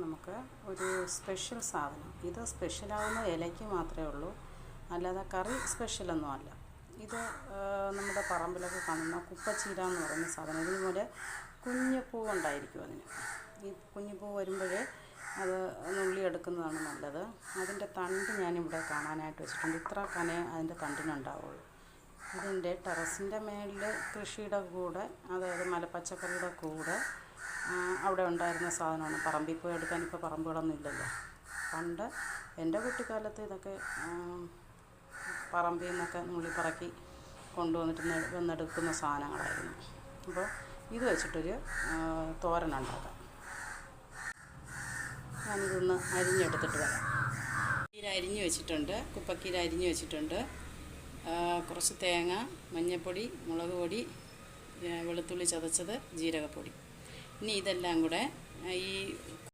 നമുക്ക് ഒരു സ്പെഷ്യൽ സാധനം. ഇത് സ്പെഷ്യലാവുന്ന ഇലയ്ക്ക് മാത്രമേ ഉള്ളൂ. അല്ലാതെ കറി സ്പെഷ്യലൊന്നും അല്ല. ഇത് നമ്മുടെ പറമ്പിലൊക്കെ കാണുന്ന കുപ്പച്ചീര എന്ന് പറയുന്ന സാധനം. ഇതുപോലെ കുഞ്ഞു പൂവുണ്ടായിരിക്കും അതിന്. ഈ കുഞ്ഞു വരുമ്പോഴേ അത് നുള്ളിയെടുക്കുന്നതാണ് നല്ലത്. അതിന്റെ തണ്ട് ഞാനിവിടെ കാണാനായിട്ട് വെച്ചിട്ടുണ്ട്. ഇത്ര കനേ അതിന്റെ തണ്ടിനുണ്ടാവുള്ളൂ. ഇതിന്റെ ടെറസിന്റെ മേളിൽ കൃഷിയുടെ കൂടെ അതായത് മലപ്പച്ചക്കറിയുടെ കൂടെ അവിടെ ഉണ്ടായിരുന്ന സാധനമാണ്. പറമ്പിൽ പോയി എടുക്കാൻ ഇപ്പോൾ പറമ്പുകളൊന്നും ഇല്ലല്ലോ. പണ്ട് എന്റെ കുട്ടിക്കാലത്ത് ഇതൊക്കെ പറമ്പിൽ നിന്നൊക്കെ നുള്ളി പറക്കി കൊണ്ടുവന്നിട്ട് വന്നെടുക്കുന്ന സാധനങ്ങളായിരുന്നു. അപ്പോൾ ഇത് വെച്ചിട്ടൊരു തോരൻ ഉണ്ടാക്കാം. ഞാനിതൊന്ന് അരിഞ്ഞെടുത്തിട്ട് വരാം. കീര അരിഞ്ഞ് വെച്ചിട്ടുണ്ട്. കുപ്പക്കീര അരിഞ്ഞ് വെച്ചിട്ടുണ്ട്. കുറച്ച് തേങ്ങ മഞ്ഞൾപ്പൊടി മുളക് പൊടി വെളുത്തുള്ളി ചതച്ചത് ജീരകപ്പൊടി. ഇനി ഇതെല്ലാം കൂടെ ഈ